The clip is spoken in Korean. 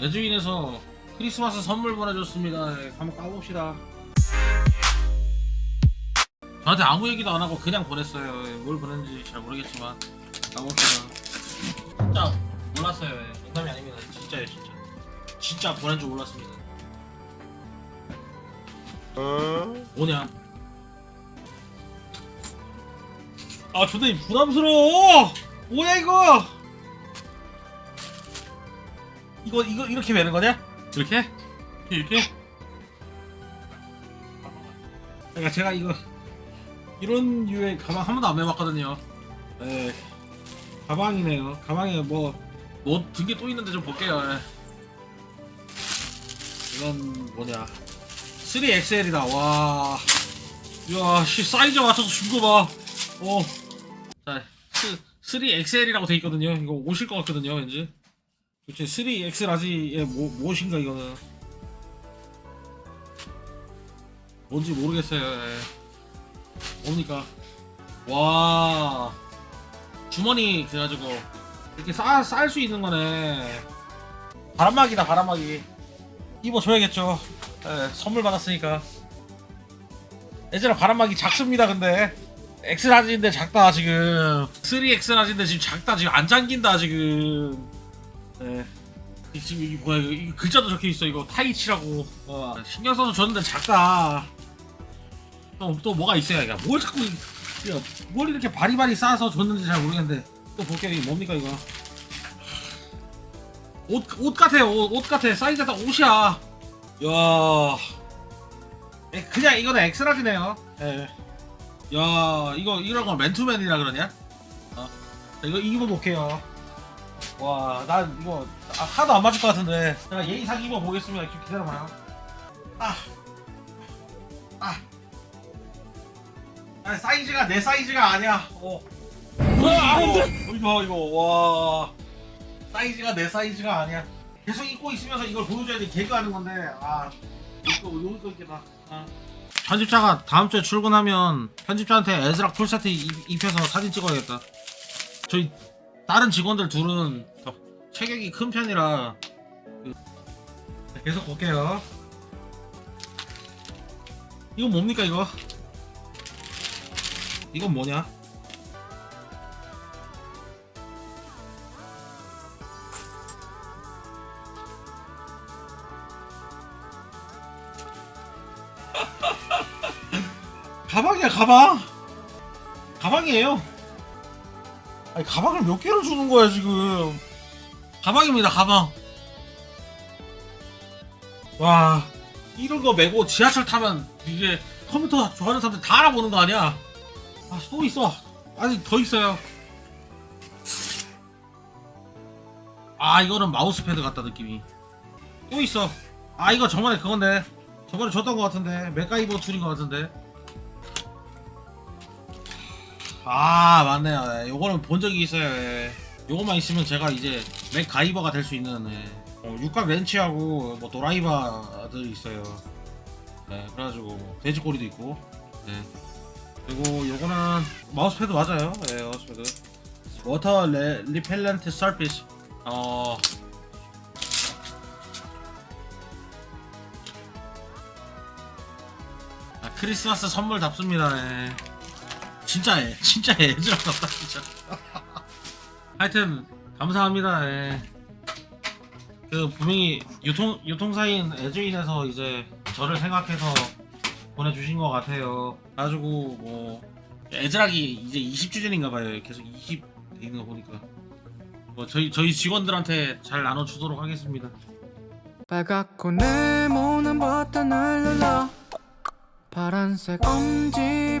에즈윈에서 크리스마스 선물 보내줬습니다. 네, 한번 까봅시다. 저한테 아무 얘기도 안 하고 그냥 보냈어요. 예, 뭘 보냈는지 잘 모르겠지만 까봅시다. 진짜 몰랐어요. 예, 농담이 아닙니다. 진짜요, 진짜. 진짜 보낸 줄 몰랐습니다. 뭐냐? 아, 존나 부담스러워! 뭐야, 이거! 이거, 이거, 이렇게 매는 거냐? 이렇게? 이렇게? 그러니까 제가 이거, 이런 류의 가방 한 번도 안 매봤거든요. 네. 가방이네요. 가방에 뭐, 뭐, 등에 또 있는데 좀 볼게요. 예. 이건 뭐냐. 3XL이다. 와. 이야, 씨, 사이즈 맞춰서 준 거 봐. 어. 자, 3XL이라고 돼 있거든요. 이거 오실 것 같거든요, 왠지. 도대체 3XL 아지의 뭐, 무엇인가, 이거는. 뭔지 모르겠어요. 예. 뭡니까? 와. 주머니, 그래가지고, 이렇게 싸, 쌀수 있는 거네. 바람막이다, 바람막이. 입어줘야겠죠. 예, 선물 받았으니까. 예전에 바람막이 작습니다, 근데. 엑스라지인데 작다, 지금. 3엑스라지인데 지금 작다, 지금 안 잠긴다, 지금. 예. 이- 지금 이게 뭐야, 이거, 이거 글자도 적혀 있어, 이거. 타이치라고. 어, 신경 써서 줬는데 작다. 또, 또 뭐가 있어야, 이거. 뭘 자꾸, 이- 이거 뭘 이렇게 바리바리 싸서 줬는지 잘 모르겠는데. 또 볼게요, 이게 뭡니까, 이거. 옷, 옷 같아, 옷, 옷 같아. 사이즈가 딱 옷이야. 야, 에, 그냥 이거는 엑스라지네요. 예. 야, 이거 이런 걸 맨투맨이라 그러냐? 어, 자, 이거 입어볼게요. 와, 난 이거 아, 하나도 안 맞을 것 같은데. 제가 예의상 입어 보겠습니다. 좀 기다려봐요. 아, 아, 아 사이즈가 내 사이즈가 아니야. 어. 아, 이거 이거 와, 사이즈가 내 사이즈가 아니야. 계속 입고 있으면서 이걸 보여줘야 돼 개그하는 건데 아 이거 여기 거 있겠다 아. 편집자가 다음 주에 출근하면 편집자한테 에즈락 풀세트 입- 입혀서 사진 찍어야겠다 저희 다른 직원들 둘은 더. 체격이 큰 편이라 그, 계속 볼게요. 이건 뭡니까 이거? 이건 뭐냐? 가방이야 가방. 가방이에요 아니 가방을 몇 개를 주는 거야 지금? 가방입니다 가방. 와 이런 거 메고 지하철 타면 이제 컴퓨터 좋아하는 사람들 다 알아보는 거 아니야? 아 또 있어. 아직 더 있어요. 아 이거는 마우스패드 같다 느낌이. 또 있어. 아 이거 저번에 그건데. 저번에 줬던 거 같은데. 맥가이버 툴인 거 같은데 아 맞네요 예, 요거는 본 적이 있어요 예. 요거만 있으면 제가 이제 맥 가이버가 될 수 있는 예. 어, 육각 렌치하고 뭐 도라이바들 있어요 예, 그래가지고 뭐 돼지꼬리도 있고 예. 그리고 요거는 마우스패드 맞아요 예, 마우스패드 워터 레, 리펠런트 서피스 어 아, 크리스마스 선물 답습니다. 예. 진짜 예, 진짜 애지랑 같다 진짜. 하여튼 감사합니다. 예. 그 분명히 유통 유통사인 에즈인에서 이제 저를 생각해서 보내주신 것 같아요. 가지고 뭐 에즈락이 이제 20주년인가 봐요. 계속 20 있는 거 보니까. 뭐 저희 저희 직원들한테 잘 나눠 주도록 하겠습니다. 빨갛고 네모난 버튼을 눌러 파란색 엄지